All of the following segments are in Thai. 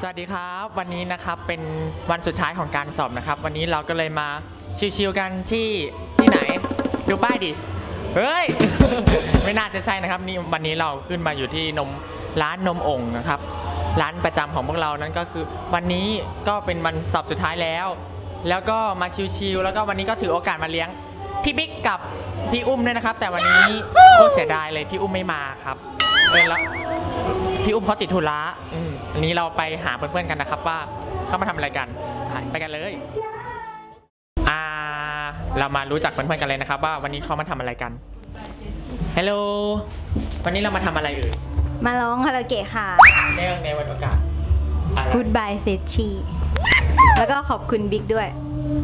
สวัสดีครับ วันนี้นะครับเป็นวันสุดท้ายของการสอบนะครับ วันนี้เราก็เลยมาชิวๆกันที่ที่ไหน ดูป้ายดิเฮ้ย ไม่น่าจะใช่นะครับนี่วันนี้เราขึ้นมาอยู่ที่นมร้านนมองค์นะครับ ร้านประจำของพวกเรานั้นก็คือ วันนี้ก็เป็นวันสอบสุดท้ายแล้ว แล้วก็มาชิวๆแล้วก็วันนี้ก็ถือโอกาสมาเลี้ยงพี่บิ๊กกับพี่อุ้มด้วยนะครับ แต่วันนี้โคตรเสียดายเลยพี่อุ้มไม่มาครับ เออแล้วพี่อุ้มเขาติดธุระอืมอันนี้เราไปหาเพื่อนๆกันนะครับว่าเขามาทำอะไรกันไปไปกันเลยอ่าเรามารู้จักเพื่อนๆกันเลยนะครับ ว่าวันนี้เขามาทำอะไรกันฮัลโหลวันนี้เรามาทำอะไรเอ่ยมาร้องคาราโอเกะค่ะ เนื่องในวันโอกาสอะไร Goodbye f e s h i แล้วก็ขอบคุณบิ๊กด้วย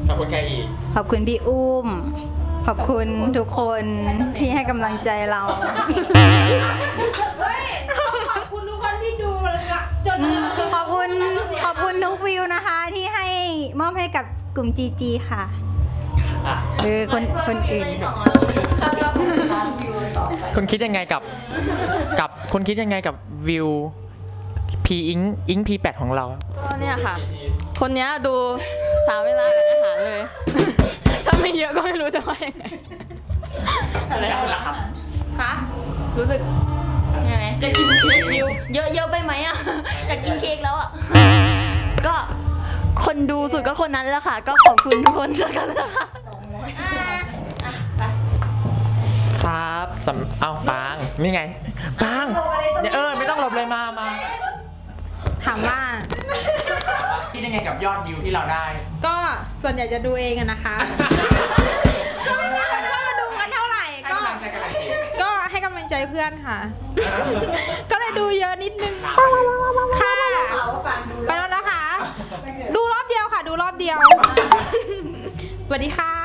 ขอบคุณใครอีกขอบคุณพี่อุ้ม ขอบคุณทุกคนที่ให้กำลังใจเรา เฮ้ยขอบคุณทุกคนที่ดูละจนขอบคุณขอบคุณทุกวิวนะคะที่ให้มอบให้กับกลุ่ม GG ค่ะอะหรือคนคนอื่นคุณคิดยังไงกับ กับคุณคิดยังไงกับวิวพีอิงอิงพีแปดของเรา ก็เนี่ยค่ะ คนเนี้ยดูสามเวลากั ไม่เยอะก็ไม่รู้จะว่ายังไงแล้วล่ะครับคะรู้สึกยังไงจะกินเค้กวิวเยอะเยอะไปไหมอะอยากกินเค้กแล้วอะก็คนดูสุดก็คนนั้นแหละค่ะ ก็ขอบคุณทุกคนด้วยกันนะคะอ่าอะไปครับสำเอาปางนี่ไงปางเออไม่ต้องหลบเลยมามาถามว่าคิดยังไงกับยอดวิวที่เราได้ ก็ ส่วนใหญ่จะดูเองอะนะคะ ก็ไม่มีคนเข้ามาดูกันเท่าไหร่ให้ก็กำลังใจกันหน่อยสิก็ให้กำลังใจเพื่อนค่ะ ก็เลยดูเยอะนิดนึง ค่ะ ไปแล้วนะคะ ดูรอบเดียวค่ะ ดูรอบเดียว สวัสดีค่ะ